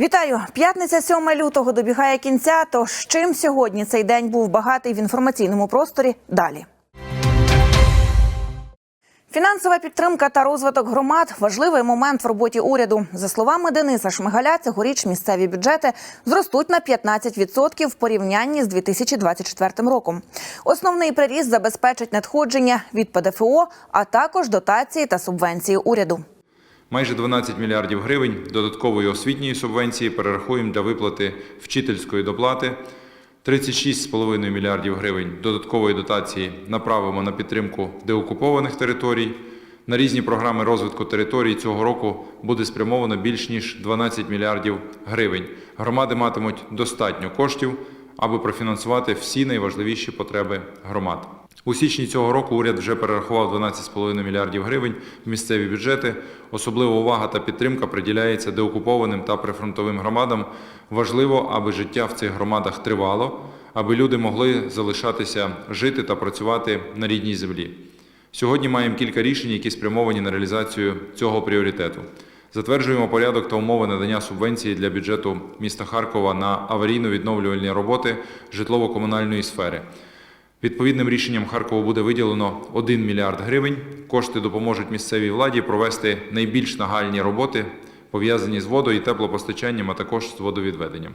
Вітаю! П'ятниця 7 лютого добігає кінця. Тож чим сьогодні цей день був багатий в інформаційному просторі? Далі. Фінансова підтримка та розвиток громад важливий момент в роботі уряду. За словами Дениса Шмигаля, цьогоріч місцеві бюджети зростуть на 15% в порівнянні з 2024 роком. Основний приріст забезпечить надходження від ПДФО, а також дотації та субвенції уряду. Майже 12 мільярдів гривень додаткової освітньої субвенції перерахуємо для виплати вчительської доплати. 36,5 мільярдів гривень додаткової дотації направимо на підтримку деокупованих територій. На різні програми розвитку територій цього року буде спрямовано більш ніж 12 мільярдів гривень. Громади матимуть достатньо коштів, аби профінансувати всі найважливіші потреби громад. У січні цього року уряд вже перерахував 12,5 мільярдів гривень в місцеві бюджети. Особлива увага та підтримка приділяється деокупованим та прифронтовим громадам. Важливо, аби життя в цих громадах тривало, аби люди могли залишатися жити та працювати на рідній землі. Сьогодні маємо кілька рішень, які спрямовані на реалізацію цього пріоритету. Затверджуємо порядок та умови надання субвенції для бюджету міста Харкова на аварійно-відновлювальні роботи житлово-комунальної сфери. Відповідним рішенням Харкову буде виділено 1 мільярд гривень. Кошти допоможуть місцевій владі провести найбільш нагальні роботи, пов'язані з водою і теплопостачанням, а також з водовідведенням.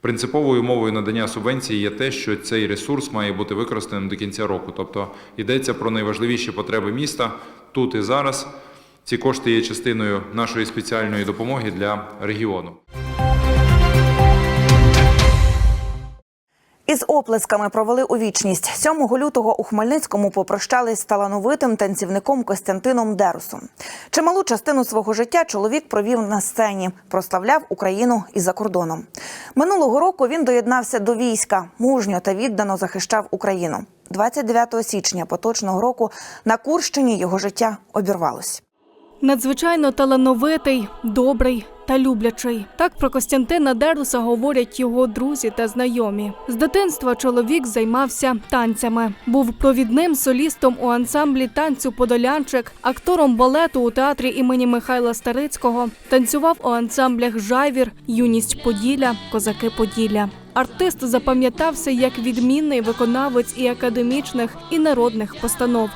Принциповою умовою надання субвенції є те, що цей ресурс має бути використаним до кінця року. Тобто йдеться про найважливіші потреби міста тут і зараз. Ці кошти є частиною нашої спеціальної допомоги для регіону. Із оплесками провели у вічність. 7 лютого у Хмельницькому попрощались з талановитим танцівником Костянтином Дерусом. Чималу частину свого життя чоловік провів на сцені, прославляв Україну і за кордоном. Минулого року він доєднався до війська, мужньо та віддано захищав Україну. 29 січня поточного року на Курщині його життя обірвалось. Надзвичайно талановитий, добрий та люблячий. Так про Костянтина Деруса говорять його друзі та знайомі. З дитинства чоловік займався танцями. Був провідним солістом у ансамблі танцю Подолянчик, актором балету у театрі імені Михайла Старицького. Танцював у ансамблях Жайвір, Юність Поділля, Козаки Поділля. Артист запам'ятався як відмінний виконавець і академічних, і народних постанов.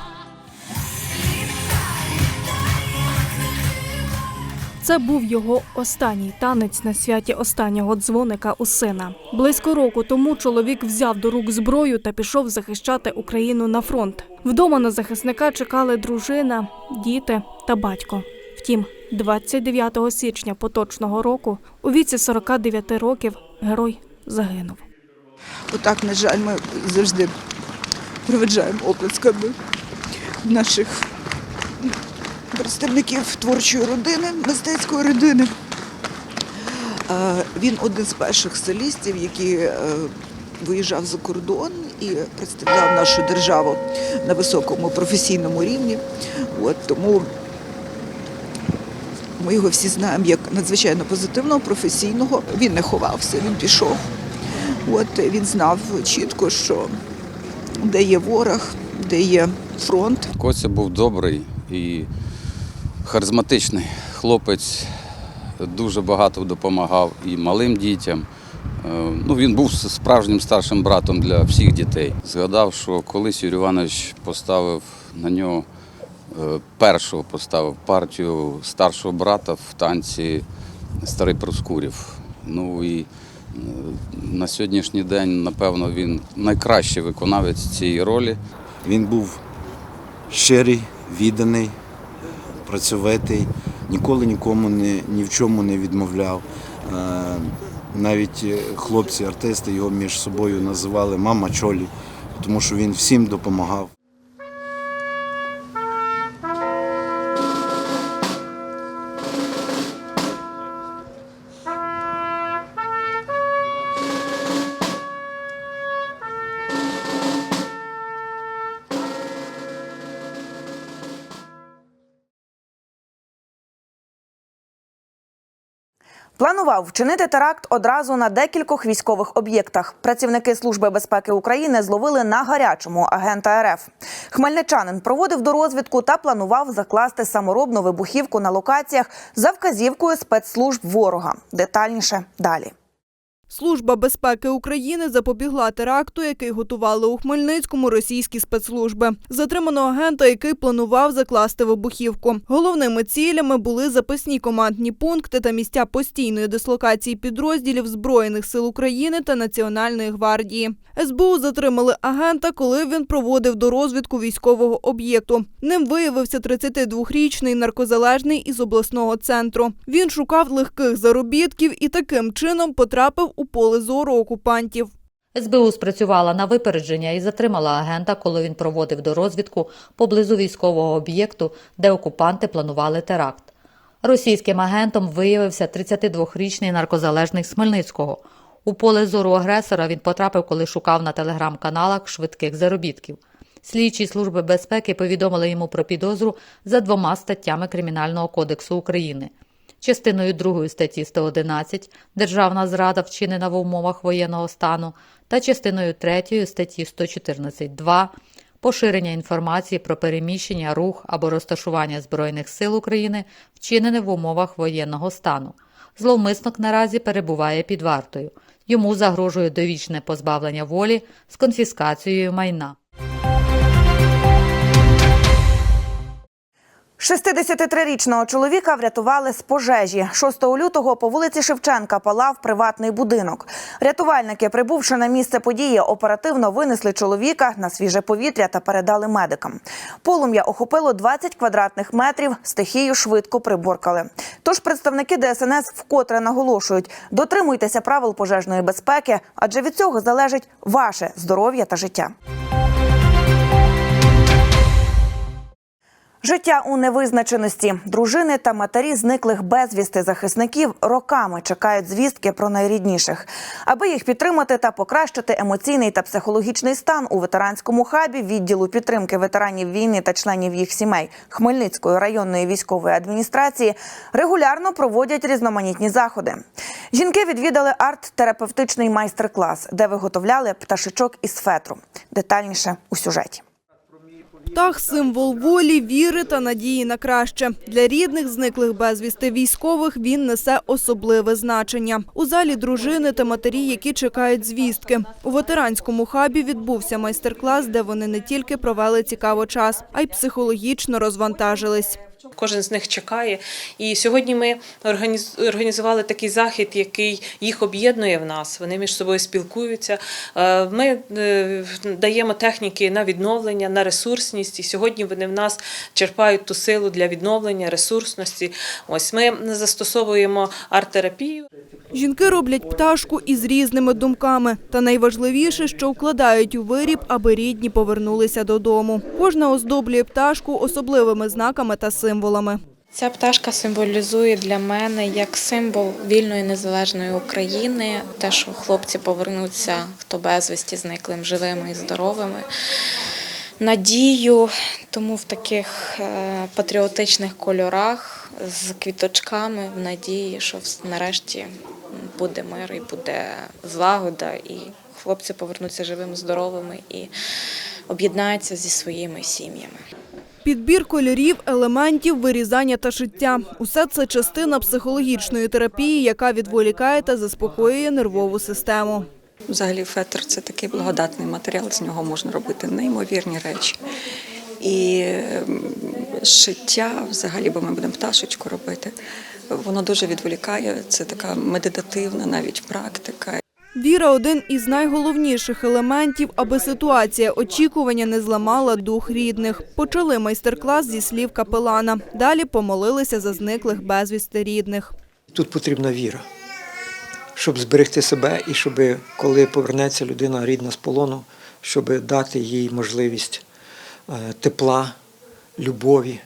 Це був його останній танець на святі останнього дзвоника у сина. Близько року тому чоловік взяв до рук зброю та пішов захищати Україну на фронт. Вдома на захисника чекали дружина, діти та батько. Втім, 29 січня поточного року, у віці 49 років, герой загинув. Отак, на жаль, ми завжди проведжаємо оплесками наших представників творчої родини, мистецької родини. Е, Він один з перших солістів, який е, виїжджав за кордон і представляв нашу державу на високому професійному рівні. От, тому ми його всі знаємо як надзвичайно позитивного, професійного. Він не ховався, він пішов. От він знав чітко, що де є ворог, де є фронт. Костя був добрий і харизматичний хлопець, дуже багато допомагав і малим дітям. Е, Ну, він був справжнім старшим братом для всіх дітей. Згадав, що колись Юрій Іванович поставив на нього е, першого поставив партію старшого брата в танці Старий Проскурів. Ну і е, на сьогоднішній день, напевно, він найкращий виконавець цієї ролі. Він був щирий, відданий, працьовитий, ніколи нікому не, ні в чому не відмовляв. Е, Навіть е, хлопці, артисти його між собою називали мама Чолі, тому що він всім допомагав. Планував вчинити теракт одразу на декількох військових об'єктах. Працівники Служби безпеки України зловили на гарячому агента РФ. Хмельничанин проводив до розвідку та планував закласти саморобну вибухівку на локаціях за вказівкою спецслужб ворога. Детальніше далі. Служба безпеки України запобігла теракту, який готували у Хмельницькому російські спецслужби. Затримано агента, який планував закласти вибухівку. Головними цілями були запасні командні пункти та місця постійної дислокації підрозділів збройних сил України та Національної гвардії. СБУ затримали агента, коли він проводив до розвідку військового об'єкту. Ним виявився 32-річний наркозалежний із обласного центру. Він шукав легких заробітків і таким чином потрапив у поле зору окупантів. СБУ спрацювала на випередження і затримала агента, коли він проводив до розвідку поблизу військового об'єкту, де окупанти планували теракт. Російським агентом виявився 32-річний наркозалежний з Хмельницького. У поле зору агресора він потрапив, коли шукав на телеграм-каналах швидких заробітків. Слідчі служби безпеки повідомили йому про підозру за двома статтями Кримінального кодексу України частиною 2 статті 111 Державна зрада вчинена в умовах воєнного стану та частиною 3 статті 114.2 Поширення інформації про переміщення, рух або розташування Збройних сил України, вчинене в умовах воєнного стану. Зловмисник наразі перебуває під вартою. Йому загрожує довічне позбавлення волі з конфіскацією майна. 63-річного чоловіка врятували з пожежі. 6 лютого по вулиці Шевченка палав приватний будинок. Рятувальники, прибувши на місце події, оперативно винесли чоловіка на свіже повітря та передали медикам. Полум'я охопило 20 квадратних метрів. Стихію швидко приборкали. Тож представники ДСНС вкотре наголошують: дотримуйтеся правил пожежної безпеки, адже від цього залежить ваше здоров'я та життя. Життя у невизначеності. Дружини та матері зниклих безвісти захисників роками чекають звістки про найрідніших. Аби їх підтримати та покращити емоційний та психологічний стан у ветеранському хабі відділу підтримки ветеранів війни та членів їх сімей Хмельницької районної військової адміністрації регулярно проводять різноманітні заходи. Жінки відвідали арт-терапевтичний майстер-клас, де виготовляли пташечок із фетру. Детальніше у сюжеті. Птах – символ волі, віри та надії на краще. Для рідних зниклих безвісти військових він несе особливе значення. У залі дружини та матері, які чекають звістки. У ветеранському хабі відбувся майстер-клас, де вони не тільки провели цікаво час, а й психологічно розвантажились. Кожен з них чекає. І сьогодні ми організ- організували такий захід, який їх об'єднує в нас. Вони між собою спілкуються. Е, Ми е, даємо техніки на відновлення, на ресурсність. І сьогодні вони в нас черпають ту силу для відновлення, ресурсності. Ось ми застосовуємо арт-терапію. Жінки роблять пташку із різними думками. Та найважливіше, що вкладають у виріб, аби рідні повернулися додому. Кожна оздоблює пташку особливими знаками та символами. Ця пташка символізує для мене як символ вільної незалежної України, те, що хлопці повернуться, хто безвісті зниклим, живими і здоровими. Надію, тому в таких е, патріотичних кольорах з квіточками, в надії, що нарешті буде мир і буде злагода, і хлопці повернуться живими, здоровими і об'єднаються зі своїми сім'ями. Підбір кольорів, елементів, вирізання та шиття – усе це частина психологічної терапії, яка відволікає та заспокоює нервову систему. Взагалі фетр це такий благодатний матеріал, з нього можна робити неймовірні речі. І ем, шиття, взагалі, бо ми будемо пташечку робити, воно дуже відволікає. Це така медитативна навіть практика. Віра – один із найголовніших елементів, аби ситуація очікування не зламала дух рідних. Почали майстер-клас зі слів капелана. Далі помолилися за зниклих безвісти рідних. Тут потрібна віра, щоб зберегти себе і щоб, коли повернеться людина рідна з полону, щоб дати їй можливість е, тепла, любові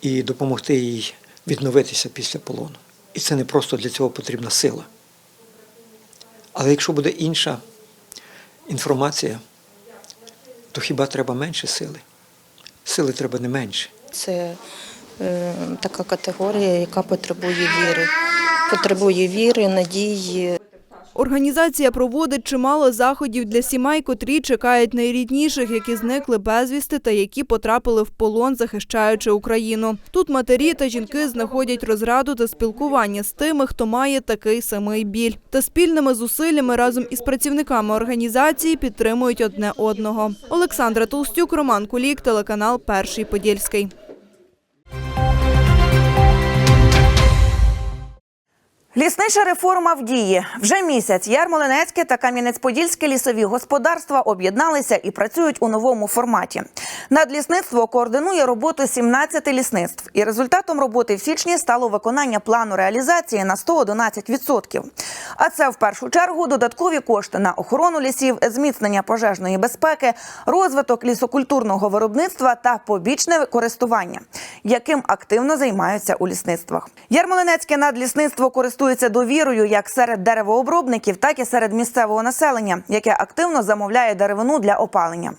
і допомогти їй відновитися після полону. І це не просто для цього потрібна сила. Але якщо буде інша інформація, то хіба треба менше сили? Сили треба не менше. Це е, така категорія, яка потребує віри. Потребує віри, надії, Організація проводить чимало заходів для сімей, котрі чекають найрідніших, які зникли безвісти та які потрапили в полон, захищаючи Україну. Тут матері та жінки знаходять розраду та спілкування з тими, хто має такий самий біль. Та спільними зусиллями разом із працівниками організації підтримують одне одного. Олександра Толстюк, Роман Кулік, телеканал Перший Подільський. Ліснича реформа в дії. Вже місяць Ярмолинецьке та Кам'янець-Подільське лісові господарства об'єдналися і працюють у новому форматі. Надлісництво координує роботу 17 лісництв. І результатом роботи в січні стало виконання плану реалізації на 111%. А це в першу чергу додаткові кошти на охорону лісів, зміцнення пожежної безпеки, розвиток лісокультурного виробництва та побічне користування, яким активно займаються у лісництвах. Ярмолинецьке надлісництво користується довірою як серед деревообробників, так і серед місцевого населення, яке активно замовляє деревину для опалення.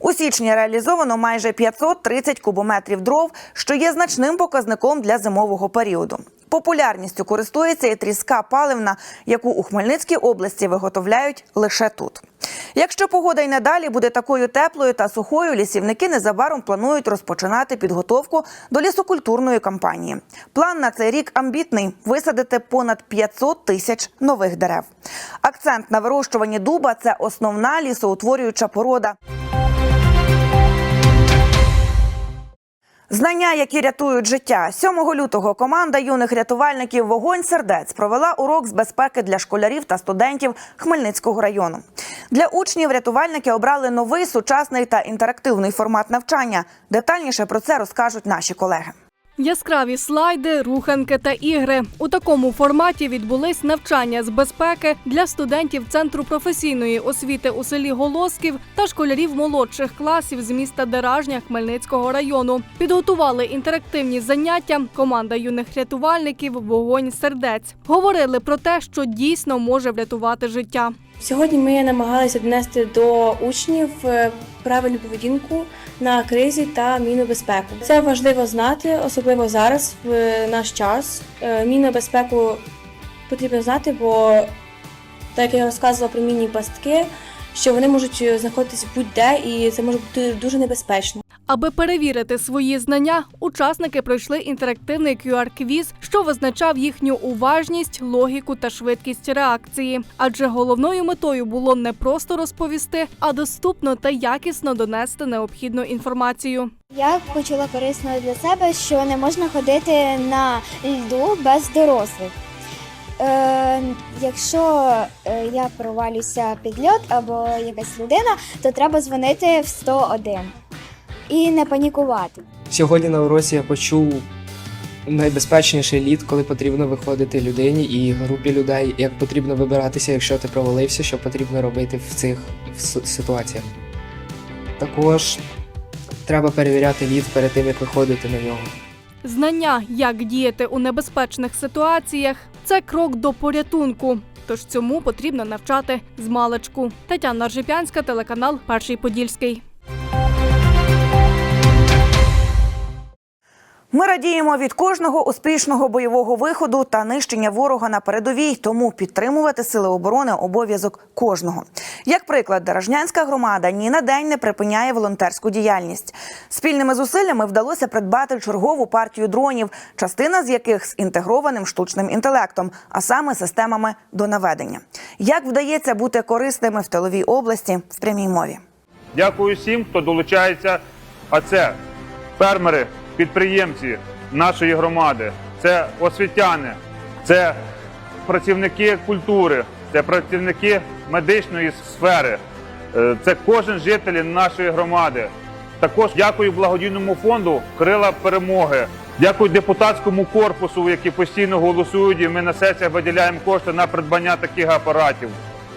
У січні реалізовано майже 530 кубометрів дров, що є значним показником для зимового періоду. Популярністю користується і тріска паливна, яку у Хмельницькій області виготовляють лише тут. Якщо погода й надалі буде такою теплою та сухою, лісівники незабаром планують розпочинати підготовку до лісокультурної кампанії. План на цей рік амбітний висадити понад 500 тисяч нових дерев. Акцент на вирощуванні дуба це основна лісоутворююча порода. Знання, які рятують життя. 7 лютого команда юних рятувальників Вогонь сердець провела урок з безпеки для школярів та студентів Хмельницького району. Для учнів рятувальники обрали новий сучасний та інтерактивний формат навчання. Детальніше про це розкажуть наші колеги. Яскраві слайди, руханки та ігри у такому форматі відбулись навчання з безпеки для студентів центру професійної освіти у селі Голосків та школярів молодших класів з міста Деражня Хмельницького району. Підготували інтерактивні заняття. Команда юних рятувальників Вогонь сердець говорили про те, що дійсно може врятувати життя. Сьогодні ми намагалися донести до учнів е, правильну поведінку на кризі та мінну безпеку. Це важливо знати, особливо зараз, в е, наш час. Е, Мінну безпеку потрібно знати, бо так як я розказувала про мінні пастки, що вони можуть знаходитися будь-де, і це може бути дуже небезпечно. Аби перевірити свої знання, учасники пройшли інтерактивний QR-квіз, що визначав їхню уважність, логіку та швидкість реакції. Адже головною метою було не просто розповісти, а доступно та якісно донести необхідну інформацію. Я почула корисно для себе, що не можна ходити на льду без дорослих. Е, якщо е, я провалюся під льод або якась людина, то треба дзвонити в 101 і не панікувати. Сьогодні на уроці я почув найбезпечніший лід, коли потрібно виходити людині і групі людей, як потрібно вибиратися, якщо ти провалився, що потрібно робити в цих ситуаціях. Також треба перевіряти лід перед тим, як виходити на нього. Знання, як діяти у небезпечних ситуаціях, це крок до порятунку. Тож цьому потрібно навчати з маличку. Тетяна Ржипянська, телеканал Перший Подільський. Ми радіємо від кожного успішного бойового виходу та нищення ворога на передовій, тому підтримувати сили оборони обов'язок кожного. Як приклад, Дорожнянська громада ні на день не припиняє волонтерську діяльність. Спільними зусиллями вдалося придбати чергову партію дронів, частина з яких з інтегрованим штучним інтелектом, а саме системами до наведення. Як вдається бути корисними в тиловій області в прямій мові? Дякую всім, хто долучається. А це фермери, підприємці нашої громади, це освітяни, це працівники культури, це працівники медичної сфери, е, це кожен житель нашої громади. Також дякую благодійному фонду Крила перемоги. Дякую депутатському корпусу, які постійно голосують. І ми на сесіях виділяємо кошти на придбання таких апаратів.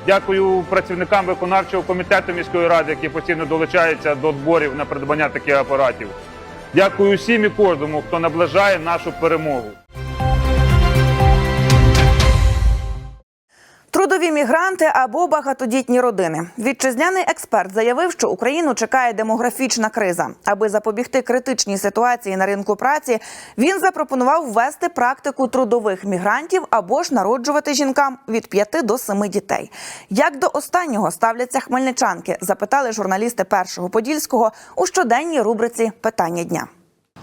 Дякую працівникам виконавчого комітету міської ради, які постійно долучаються до зборів на придбання таких апаратів. Дякую всім і кожному, хто наближає нашу перемогу. Трудові мігранти або багатодітні родини. Вітчизняний експерт заявив, що Україну чекає демографічна криза. Аби запобігти критичній ситуації на ринку праці, він запропонував ввести практику трудових мігрантів або ж народжувати жінкам від 5 до 7 дітей. Як до останнього ставляться хмельничанки? Запитали журналісти першого подільського у щоденній рубриці Питання дня.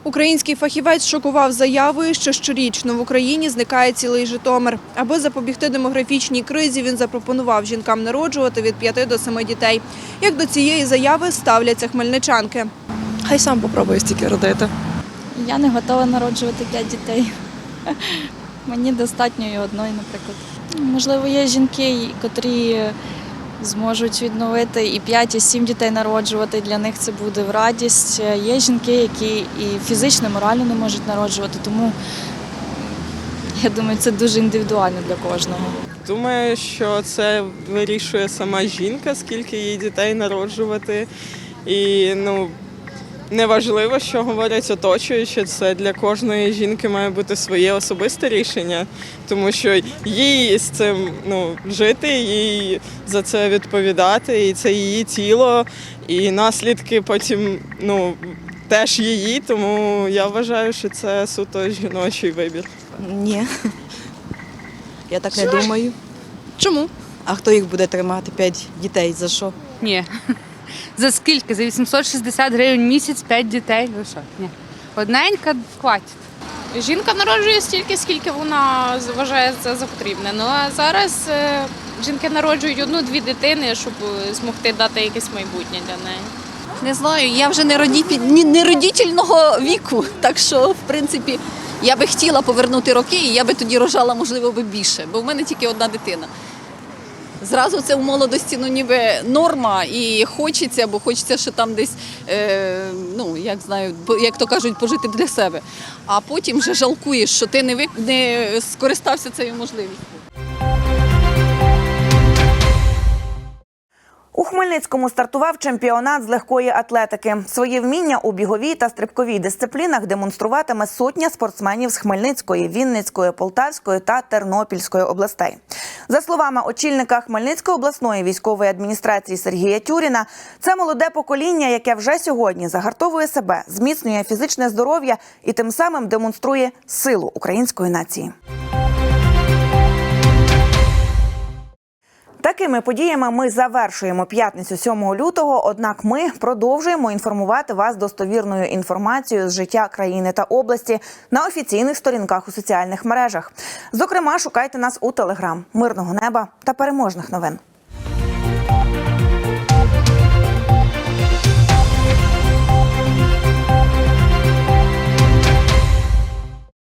Український фахівець шокував заявою, що щорічно в Україні зникає цілий Житомир. Аби запобігти демографічній кризі, він запропонував жінкам народжувати від 5 до 7 дітей. Як до цієї заяви ставляться хмельничанки? Хай сам попробує стільки родити. Я не готова народжувати п'ять дітей. Мені достатньо і одної, наприклад. Можливо, є жінки, котрі зможуть відновити і 5, і 7 дітей народжувати. Для них це буде в радість. Є жінки, які і фізично, і морально не можуть народжувати, тому я думаю, це дуже індивідуально для кожного. Думаю, що це вирішує сама жінка, скільки їй дітей народжувати. І ну, неважливо, що говорять оточуючі, це для кожної жінки має бути своє особисте рішення, тому що їй з цим ну, жити, їй за це відповідати, і це її тіло, і наслідки потім ну, теж її, тому я вважаю, що це суто жіночий вибір. Ні. Я так не думаю. Чому? А хто їх буде тримати? П'ять дітей за що? Ні. За скільки? За 860 гривень місяць 5 дітей? Ви що? Ні. Одненька хватить. Жінка народжує стільки, скільки вона вважає це за потрібне. Ну а зараз е, жінки народжують одну-дві дитини, щоб е, змогти дати якесь майбутнє для неї. Не знаю, я вже не, роді... ні- не родительного віку, так що, в принципі, я би хотіла повернути роки, і я би тоді рожала, можливо, би більше, бо в мене тільки одна дитина. Зразу це в молодості ну, ніби норма і хочеться, бо хочеться ще там десь, е, ну, як знаю, як то кажуть, пожити для себе. А потім вже жалкуєш, що ти не, ви... не скористався цією можливістю. У Хмельницькому стартував чемпіонат з легкої атлетики. Свої вміння у біговій та стрибковій дисциплінах демонструватиме сотня спортсменів з Хмельницької, Вінницької, Полтавської та Тернопільської областей. За словами очільника Хмельницької обласної військової адміністрації Сергія Тюріна, це молоде покоління, яке вже сьогодні загартовує себе, зміцнює фізичне здоров'я і тим самим демонструє силу української нації. Такими подіями ми завершуємо п'ятницю 7 лютого. Однак ми продовжуємо інформувати вас достовірною інформацією з життя країни та області на офіційних сторінках у соціальних мережах. Зокрема, шукайте нас у телеграм. Мирного неба та переможних новин.